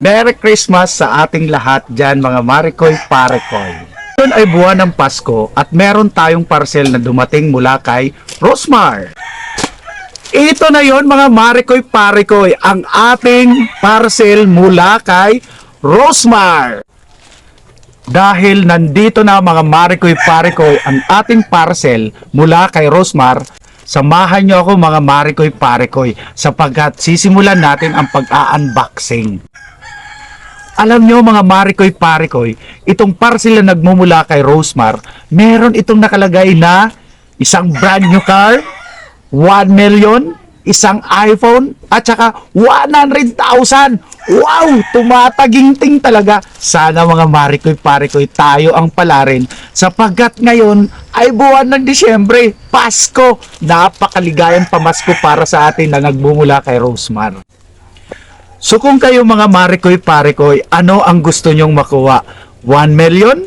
Merry Christmas sa ating lahat dyan mga Marikoy Parekoy. Ngayon ay buwan ng Pasko at meron tayong parcel na dumating mula kay Rosmar. Ito na yon mga Marikoy Parekoy, ang ating parcel mula kay Rosmar. Dahil nandito na mga Marikoy Parekoy ang ating parcel mula kay Rosmar, samahan nyo ako mga Marikoy Parekoy sapagkat sisimulan natin ang pag-unboxing. Alam nyo mga Marikoy Parikoy, itong parcel na nagmumula kay Rosemar, meron itong nakalagay na isang brand new car, 1 million, isang iPhone, at saka 100,000. Wow! Tumataginting talaga. Sana mga Marikoy Parikoy tayo ang palarin sapagkat ngayon ay buwan ng Disyembre, Pasko. Napakaligayang pamasko para sa atin na nagmumula kay Rosemar. So kung kayo mga Marikoy Parikoy, ano ang gusto nyong makuha? 1 million?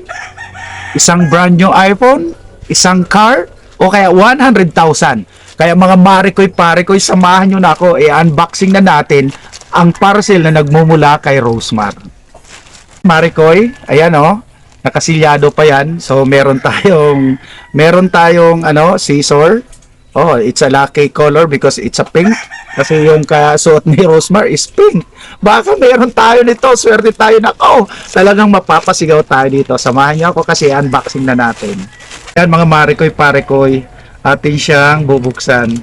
Isang brand new iPhone? Isang car? O kaya 100,000? Kaya mga Marikoy Parikoy, samahan nyo na ako. I-unboxing na natin ang parcel na nagmumula kay Rosemar. Marikoy, ayan oh. Nakasilyado pa yan. So meron tayong meron tayong ano, scissor. Oh, it's a lucky color because it's a pink. Kasi yung kasuot ni Rosmar is pink. Baka meron tayo nito. Swerte tayo na ko. Talagang mapapasigaw tayo dito. Samahan niyo ako kasi unboxing na natin. Yan mga marikoy parekoy. Atin siyang bubuksan.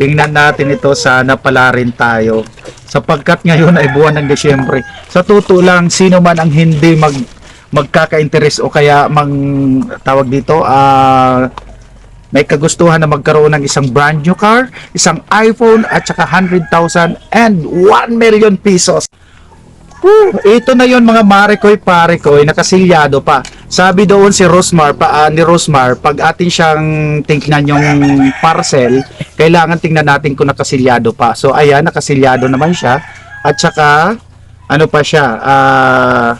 Tingnan natin ito. Sana pala rin tayo. Sapagkat ngayon ay buwan ng Desyembre. Sa totoo lang, sino man ang hindi mag magkaka-interest o kaya mang tawag dito ah may kagustuhan na magkaroon ng isang brand new car, isang iPhone at saka 100,000 and 1 million pesos. Whew, ito na yon mga Marikoy Parikoy, nakasilyado pa. Sabi doon si Rosmar, pa, ah, ni Rosmar, pag atin siyang tingnan yung parcel, kailangan tingnan natin kung nakasilyado pa. So ayan, nakasilyado naman siya. At saka, ano pa siya, ah,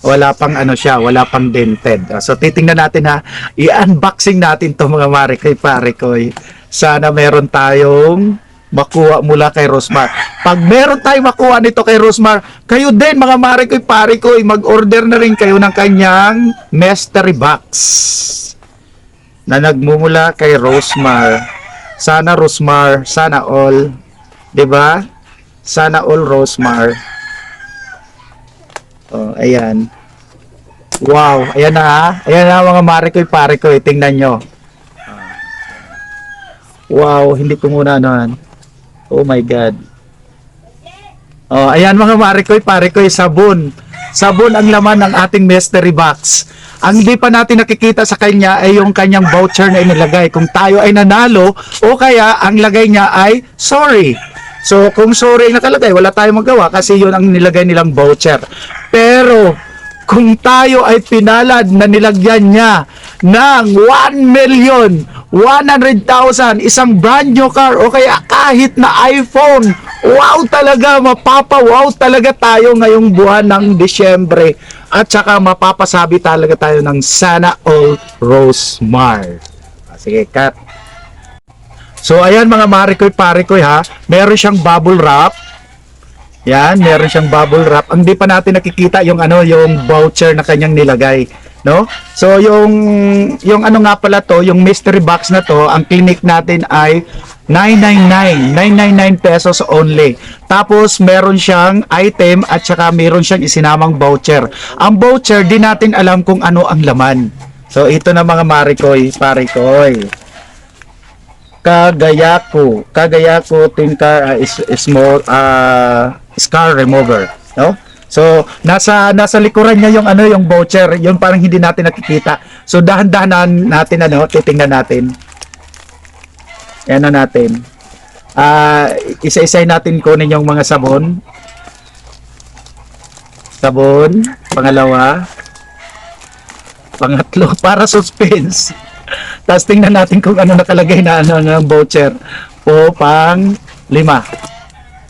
wala pang ano siya, wala pang dented. Ah, So titingnan natin ha, i-unboxing natin to mga Marikoy Parikoy. Sana meron tayong makuha mula kay Rosmar. Pag meron tayong makuha nito kay Rosmar, kayo din mga Marikoy Parikoy, mag-order na rin kayo ng kanyang mystery box na nagmumula kay Rosmar. Sana Rosmar, sana all, 'di ba? Sana all Rosmar. Oh, ayan. Wow, ayan na ha. Ayan na mga Marikoy Parikoy, tingnan nyo. Ah. Wow, hindi ko muna ano. Oh my God. Oh, ayan mga Marikoy Parikoy, sabon. Sabon ang laman ng ating mystery box. Ang hindi pa natin nakikita sa kanya ay yung kanyang voucher na inilagay. Kung tayo ay nanalo o kaya ang lagay niya ay sorry. So kung sorry nakalagay, wala tayong magawa kasi yun ang nilagay nilang voucher. Pero kung tayo ay pinalad na nilagyan niya ng 1 million 100,000 isang brand new car o kaya kahit na iPhone wow talaga mapapa-wow talaga tayo ngayong buwan ng Disyembre. At saka mapapasabi talaga tayo ng sana all Rosemar Ah, sige cut So ayan mga Marikoy Parikoy ha, meron siyang bubble wrap. Yan, meron siyang bubble wrap. Ang di pa natin nakikita yung ano, yung voucher na kanyang nilagay, no? So yung yung ano nga pala to, yung mystery box na to, ang clinic natin ay 999, 999 pesos only. Tapos meron siyang item at saka meron siyang isinamang voucher. Ang voucher di natin alam kung ano ang laman. So ito na mga Marikoy, Parikoy. Kagayako. Kagayako Tinker uh, is, is small uh, scar remover, no? So, nasa nasa likuran niya yung ano, yung voucher, yung parang hindi natin nakikita. So, dahan-dahanan natin ano, titingnan natin. Yan na natin. Ah, isa-isay natin kunin yung mga sabon. Sabon, pangalawa. Pangatlo, para suspense. Tapos tingnan natin kung ano nakalagay na ano ng voucher. O pang lima.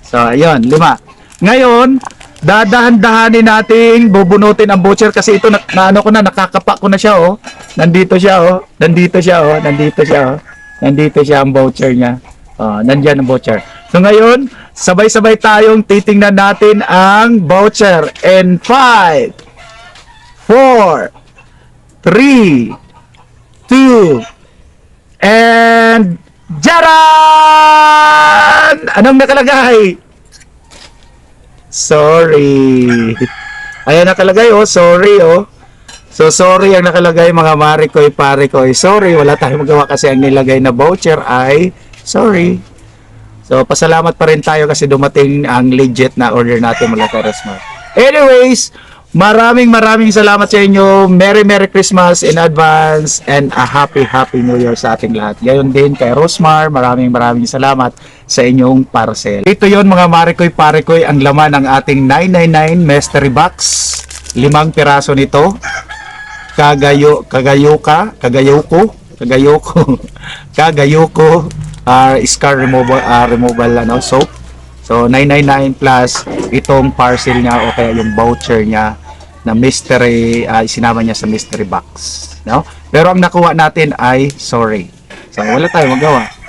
So, ayun, lima. Ngayon, dadahan-dahanin natin, bubunutin ang voucher kasi ito na, na ano ko na, nakakapa ko na siya oh. Nandito siya oh. Nandito siya oh. Nandito siya oh. Nandito siya ang voucher niya. Oh, nandiyan ang voucher. So ngayon, sabay-sabay tayong titingnan natin ang voucher. And 5, 4, 3, 2, and Jaran! Anong nakalagay? Sorry. Ayan nakalagay, oh. Sorry, oh. So, sorry ang nakalagay mga Marikoy, Parikoy. Sorry, wala tayong magawa kasi ang nilagay na voucher ay sorry. So, pasalamat pa rin tayo kasi dumating ang legit na order natin mula kay Rosmar. Anyways, maraming maraming salamat sa inyo. Merry Merry Christmas in advance and a happy Happy New Year sa ating lahat. Gayon din kay Rosmar, maraming maraming salamat sa inyong parcel. Ito yon mga Marikoy Parikoy ang laman ng ating 999 mystery box. Limang piraso nito kagayo kagayuka kagayoko kagayoko kagayoko uh, scar removal uh, removal ano soap so 999 plus itong parcel niya o kaya yung voucher niya na mystery uh, isinama niya sa mystery box no? Pero ang nakuha natin ay sorry. So wala tayong magawa